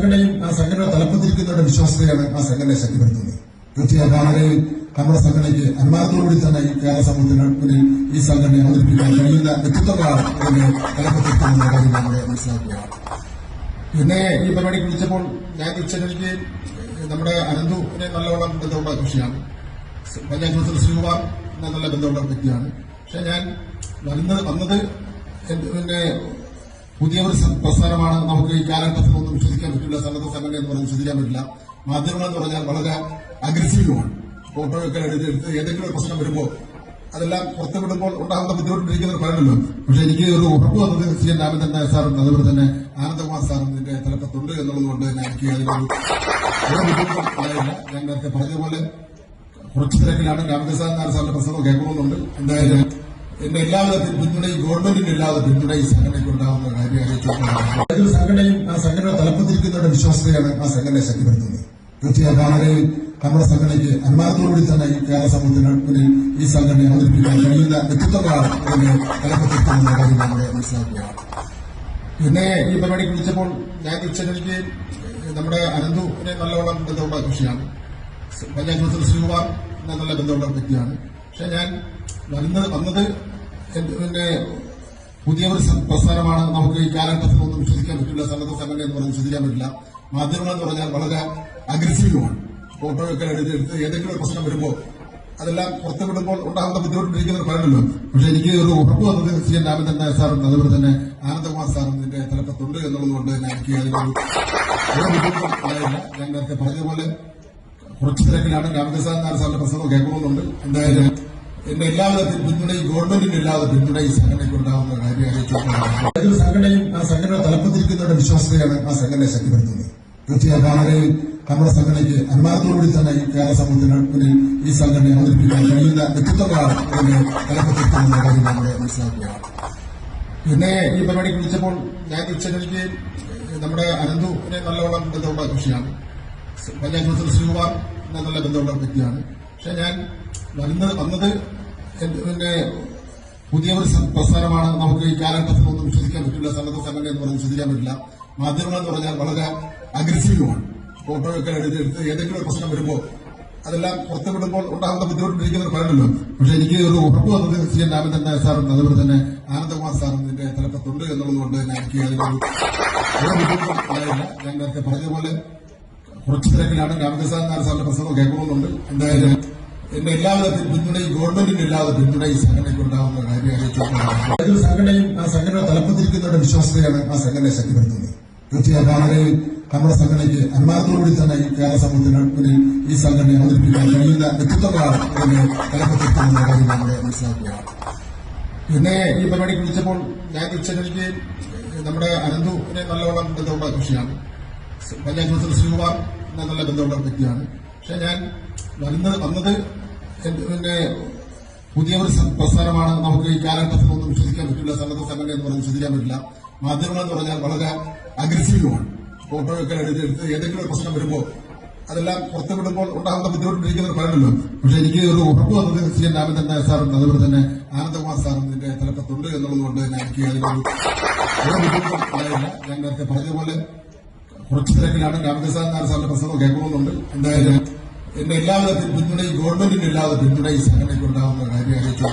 സംഘടനയും ആ സംഘടന തലപ്പത്തിരിക്കുന്നവരുടെ വിശ്വാസത്തെയാണ് ആ സംഘടനയെ ശക്തിപ്പെടുത്തുന്നത്. തീർച്ചയായും വളരെ നമ്മുടെ സംഘടനയ്ക്ക് അനുമാനത്തോടുകൂടി തന്നെ ഈ കേരള സമൂഹത്തിന് മുന്നിൽ ഈ സംഘടനയെ അവതരിപ്പിക്കാൻ കഴിയുന്ന വ്യക്തിത്വങ്ങളാണ് ഇതിന്റെ തലപ്പത്തിരിക്കുന്ന കാര്യം നമ്മൾ മനസ്സിലാക്കുകയാണ് പിന്നെ ഈ പരിപാടിക്ക് വിളിച്ചപ്പോൾ ഞാൻ ഉച്ചകഴിക്ക് നമ്മുടെ അനന്തുവിനെ നല്ലോണം ബന്ധമുള്ള കൃഷിയാണ്. പഞ്ചായത്ത് പ്രസിഡന്റ് ശ്രീകുമാർ നല്ല ബന്ധമുള്ള വ്യക്തിയാണ്. പക്ഷെ ഞാൻ വരുന്നത് വന്നത് പിന്നെ പുതിയ ഒരു പ്രസ്ഥാനമാണ് നമുക്ക് ഈ കാലഘട്ടത്തിൽ ഒന്നും വിശ്വസിക്കാൻ പറ്റില്ല സന്നദ്ധ സംഘടന എന്ന് പറഞ്ഞാൽ വിശ്വസിക്കാൻ പറ്റില്ല. മാധ്യമങ്ങൾ എന്ന് പറഞ്ഞാൽ വളരെ അഗ്രസീവുമാണ് ഫോട്ടോയൊക്കെ എടുത്ത് ഏതെങ്കിലും ഒരു പ്രശ്നം വരുമ്പോൾ അതെല്ലാം പുറത്തുവിടുമ്പോൾ ഉണ്ടാകുന്ന ബുദ്ധിമുട്ടിരിക്കുന്നവർ പറയണല്ലോ പക്ഷെ എനിക്ക് ഒരു ഉറപ്പ് വന്നത് സി എൻ രാമചന്ദ്രൻ നായർ സാറും അതുപോലെ തന്നെ ആനന്ദകുമാർ സാറും ഇതിന്റെ തലപ്പത്തുണ്ട് എന്നുള്ളത് കൊണ്ട് എനിക്ക് അതിനൊരു ഞാൻ നേരത്തെ പറഞ്ഞതുപോലെ കുറച്ച് തിരക്കിലാണ് നായർ സാറിന്റെ പ്രസംഗം കേൾക്കണമെന്നുണ്ട് എന്തായാലും എന്റെ എല്ലാവിധത്തിൽ പിന്തുണയും ഗവൺമെന്റിന്റെ എല്ലാവിധ പിന്തുണ ഈ സംഘടനയ്ക്ക് ഉണ്ടാവുന്ന കാര്യം അറിയിച്ചു സംഘടനയും ആ സംഘടന തലപ്പത്തിരിക്കുന്നവരുടെ വിശ്വാസത്തെയാണ് ആ സംഘടനയെ ശക്തിപ്പെടുത്തുന്നത്. തീർച്ചയായും നമ്മുടെ സംഘടനയ്ക്ക് അനുമാനത്തോടുകൂടി തന്നെ ഈ കേരള സമൂഹത്തിന് ഈ സംഘടനയെ അവതരിപ്പിക്കാൻ കഴിയുന്ന വ്യക്തിത്വങ്ങളാണ് ഇതിന്റെ തലപ്പത്തിരിക്കുന്ന കാര്യം നമ്മൾ മനസ്സിലാക്കുകയാണ്. പിന്നെ ഈ പരിപാടി വിളിച്ചപ്പോൾ ഞാൻ തിരിച്ചെനിക്ക് നമ്മുടെ അനന്തുവിനെ നല്ലോണം ബന്ധമുള്ള കൃഷിയാണ്. പഞ്ചായത്ത് പ്രസിഡന്റ് ശ്രീകുമാർ നല്ല ബന്ധമുള്ള വ്യക്തിയാണ്. പക്ഷെ ഞാൻ വരുന്നത് വന്നത് പിന്നെ പുതിയ പ്രസ്ഥാനമാണ്. നമുക്ക് ഈ കാലഘട്ടത്തിൽ ഒന്നും വിശ്വസിക്കാൻ പറ്റില്ല. സന്നദ്ധ സംഘടന എന്ന് പറഞ്ഞ് വിശ്വസിക്കാൻ പറ്റില്ല. മാധ്യമങ്ങൾ എന്ന് പറഞ്ഞാൽ വളരെ അഗ്രസീവുമാണ് ഫോട്ടോയൊക്കെ എടുത്ത് എടുത്ത് ഏതെങ്കിലും ഒരു പ്രശ്നം വരുമ്പോൾ അതെല്ലാം പുറത്തുവിടുമ്പോൾ ഉണ്ടാകുന്ന ബുദ്ധിമുട്ടിരിക്കുന്നവർ പറയണല്ലോ പക്ഷെ എനിക്ക് ഒരു ഉറപ്പ് വന്നത് സി എൻ രാമചന്ദ്രൻ നായർ സാറും അതുപോലെ തന്നെ ആനന്ദകുമാർ സാറും ഇതിന്റെ തലപ്പത്തുണ്ട് എന്നുള്ളത് കൊണ്ട് തന്നെ എനിക്ക് അതിനൊരു ഞാൻ നേരത്തെ പറഞ്ഞതുപോലെ കുറച്ച് തിരക്കിലാണ് രാമചന്ദ്രൻ നായർ സാറിന്റെ പ്രസംഗം കേൾക്കണമെന്നുണ്ട് എന്തായാലും എന്റെ എല്ലാവിധ പിന്തുണയും ഗവൺമെന്റിന്റെ എല്ലാവിധ പിന്തുണയും സംഘടനയ്ക്ക് ഉണ്ടാകുന്ന കാര്യം അറിയിച്ചു ഏതൊരു സംഘടനയും ആ സംഘടന തലപ്പത്തിരിക്കുന്നവരുടെ വിശ്വാസത്തെയാണ് ആ സംഘടനയെ ശക്തിപ്പെടുത്തുന്നത്. തീർച്ചയായും വളരെ നമ്മുടെ സംഘടനയ്ക്ക് അനുമാനത്തോടുകൂടി തന്നെ കേരള സമൂഹത്തിന് ഈ സംഘടനയെ അവതരിപ്പിക്കാൻ കഴിയുന്ന വ്യക്തിത്വങ്ങളാണ് ഇതിന്റെ തലപ്പത്തിരിക്കുന്ന കാര്യം നമ്മൾ മനസ്സിലാക്കുകയാണ്. പിന്നെ ഈ പരിപാടിക്ക് വിളിച്ചപ്പോൾ ഞാൻ ഉച്ചകഴിക്ക് നമ്മുടെ അനന്തുവിനെ നല്ലോണം ബന്ധമുള്ള കൃഷിയാണ്. പഞ്ചായത്ത് പ്രസിഡന്റ് ശ്രീകുമാർ നല്ല ബന്ധമുള്ള വ്യക്തിയാണ്. പക്ഷെ ഞാൻ വരുന്നത് വന്നത് പിന്നെ പുതിയ ഒരു പ്രസ്ഥാനമാണ്. നമുക്ക് ഈ കാലഘട്ടത്തിൽ ഒന്നും വിശ്വസിക്കാൻ പറ്റില്ല. സന്നദ്ധ സംഘടന എന്ന് പറഞ്ഞ് വിശ്വസിക്കാൻ പറ്റില്ല. മാധ്യമങ്ങൾ എന്ന് പറഞ്ഞാൽ വളരെ അഗ്രസീവുമാണ് ഫോട്ടോയൊക്കെ എടുത്ത് ഏതെങ്കിലും പ്രശ്നം വരുമ്പോൾ അതെല്ലാം പുറത്തുവിടുമ്പോൾ ഉണ്ടാകുന്ന ബുദ്ധിമുട്ടിരിക്കുന്നവർ പറയണല്ലോ പക്ഷെ എനിക്ക് ഒരു ഉറപ്പ് വന്നത് സി എൻ രാമചന്ദ്രൻ നായർ സാറും അതുപോലെ തന്നെ ആനന്ദകുമാർ സാറും ഇതിന്റെ തലപ്പത്തുണ്ട് എന്നുള്ളത് കൊണ്ട് തന്നെ എനിക്ക് അതിനൊരു ഒരു ബുദ്ധിമുട്ടും ഞാൻ നേരത്തെ പറഞ്ഞതുപോലെ കുറച്ച് തിരക്കിലാണ് രാമചന്ദ്രൻ നായർ സാറിന്റെ പ്രസംഗം കേൾക്കണമെന്നുണ്ട് എന്തായാലും എന്റെ എല്ലാവിധ പിന്തുണയും ഗവൺമെന്റിന്റെ എല്ലാവിധ പിന്തുണയും സംഘടനയ്ക്കുണ്ടാവുന്ന കാര്യം ഏതൊരു സംഘടനയും ആ സംഘടന തലപ്പത്തിരിക്കുന്നവരുടെ വിശ്വാസത്തെയാണ് ആ സംഘടനയെ ശക്തിപ്പെടുത്തുന്നത്. തീർച്ചയായും നമ്മുടെ സംഘടനയ്ക്ക് അനുമാനത്തോടുകൂടി തന്നെ ഈ കേരള സമൂഹത്തിന് ഈ സംഘടനയെ അവതരിപ്പിക്കാൻ കഴിയുന്ന വ്യക്തിത്വങ്ങളാണ് തലപ്പത്തിരിക്കുന്ന കാര്യം നമ്മൾ മനസ്സിലാക്കുകയാണ്. പിന്നെ ഈ പരിപാടിക്ക് വിളിച്ചപ്പോൾ ഞാൻ ഉച്ചകഴിക്ക് നമ്മുടെ അനന്തുവിനെ നല്ലവണ്ണം ബന്ധമുള്ള കൃഷിയാണ്. പഞ്ചായത്ത് പ്രസിഡന്റ് ശ്രീകുമാർ നല്ല ബന്ധമുള്ള വ്യക്തിയാണ്. പക്ഷെ ഞാൻ വരുന്നത് വന്നത് പിന്നെ പുതിയ ഒരു പ്രസ്ഥാനമാണ്. നമുക്ക് ഈ കാലഘട്ടത്തിൽ ഒന്നും വിശ്വസിക്കാൻ പറ്റില്ല. സന്നദ്ധ സംഘടന എന്ന് പറഞ്ഞ് വിശ്വസിക്കാൻ പറ്റില്ല. മാധ്യമങ്ങൾ എന്ന് പറഞ്ഞാൽ വളരെ അഗ്രസീവുമാണ് ഫോട്ടോയൊക്കെ എടുത്ത് ഏതെങ്കിലും ഒരു പ്രശ്നം വരുമ്പോൾ അതെല്ലാം പുറത്തുവിടുമ്പോൾ ഉണ്ടാകുന്ന ബുദ്ധിമുട്ടിരിക്കുന്നവർ പറയണല്ലോ പക്ഷെ എനിക്ക് ഒരു ഉറപ്പ് വന്നത് സി എൻ രാമചന്ദ്രൻ നായർ സാറും അതുപോലെ തന്നെ ആനന്ദകുമാർ സാറും ഇതിന്റെ തലപ്പത്തുണ്ട് എന്നുള്ളത് കൊണ്ട് തന്നെ എനിക്ക് അതിനൊരു ഞാൻ നേരത്തെ പറഞ്ഞതുപോലെ കുറച്ച് തിരക്കിലാണ് രാമചന്ദ്രൻ നായർ സാറിന്റെ പ്രസംഗം കേൾക്കണമെന്നുണ്ട് എന്തായാലും എന്റെ എല്ലാവിധ പിന്തുണയും ഗവൺമെന്റിന്റെ എല്ലാവിധ പിന്തുണയും ഈ സംഘടനയ്ക്ക് ഉണ്ടാകുന്ന കാര്യം അറിയിച്ചു